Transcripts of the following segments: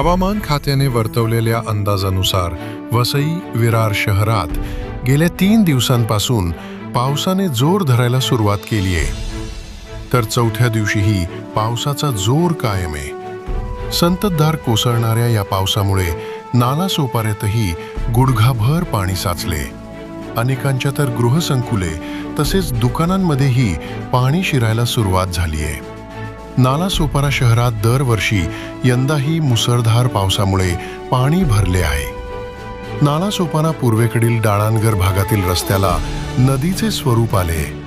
हवामान खात्याने वर्तवलेल्या अंदाजानुसार वसई विरार शहरात गेल्या तीन दिवसांपासून पावसाने जोर धरायला सुरुवात केली आहे. तर चौथ्या दिवशीही पावसाचा जोर कायम आहे. संततधार कोसळणाऱ्या या पावसामुळे नालासोपाऱ्यातही गुडघाभर पाणी साचले. अनेकांच्या तर गृहसंकुले तसेच दुकानांमध्येही पाणी शिरायला सुरुवात झाली आहे. नालासोपारा शहरात दरवर्षी यंदाही मुसळधार पावसामुळे पाणी भरले आहे. नालासोपारा पूर्वेकडील डाळानगर भागातील रस्त्याला नदीचे स्वरूप आले.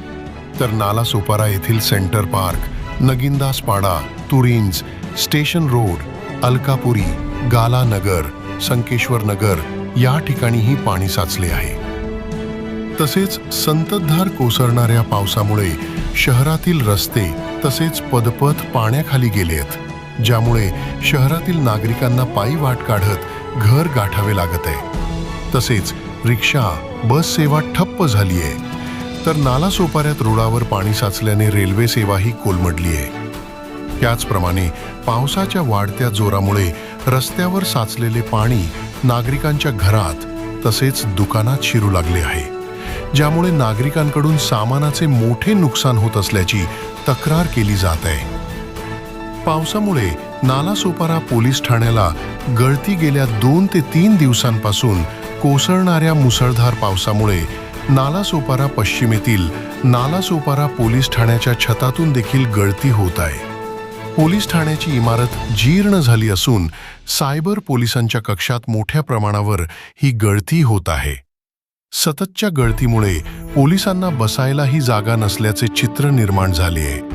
तर नालासोपारा येथील सेंटर पार्क नगिंदासपाडा तुरिंज स्टेशन रोड अलकापुरी गालानगर संकेश्वर नगर या ठिकाणीही पाणी साचले आहे. तसेच संततधार कोसळणाऱ्या पावसामुळे शहरातील रस्ते तसेच पदपथ पाण्याखाली गेलेत ज्यामुळे शहरातील नागरिकांना पायी वाट काढत घर गाठावे लागत आहे. तसेच रिक्षा बस सेवा ठप्प झाली आहे. तर नालासोपाऱ्यात रोडावर पाणी साचल्याने रेल्वे सेवाही कोलमडली आहे. त्याचप्रमाणे पावसाच्या वाढत्या जोरामुळे रस्त्यावर साचलेले पाणी नागरिकांच्या घरात तसेच दुकानात शिरू लागले आहे. ज्यामुळे नागरिकांकडून सामानाचे मोठे नुकसान होत असल्याची तक्रार केली जात आहे. पावसामुळे नालासोपारा पोलीस ठाण्याला गळती गेल्या दोन ते तीन दिवसांपासून कोसळणाऱ्या मुसळधार पावसामुळे नालासोपारा पश्चिमेतील नालासोपारा पोलीस ठाण्याच्या छतातून देखील गळती होत आहे. पोलीस ठाण्याची इमारत जीर्ण झाली असून सायबर पोलिसांच्या कक्षात मोठ्या प्रमाणावर ही गळती होत आहे. सततच्या गळतीमुळे पोलिसांना बसायलाही जागा नसल्याचे चित्र निर्माण झाले आहे.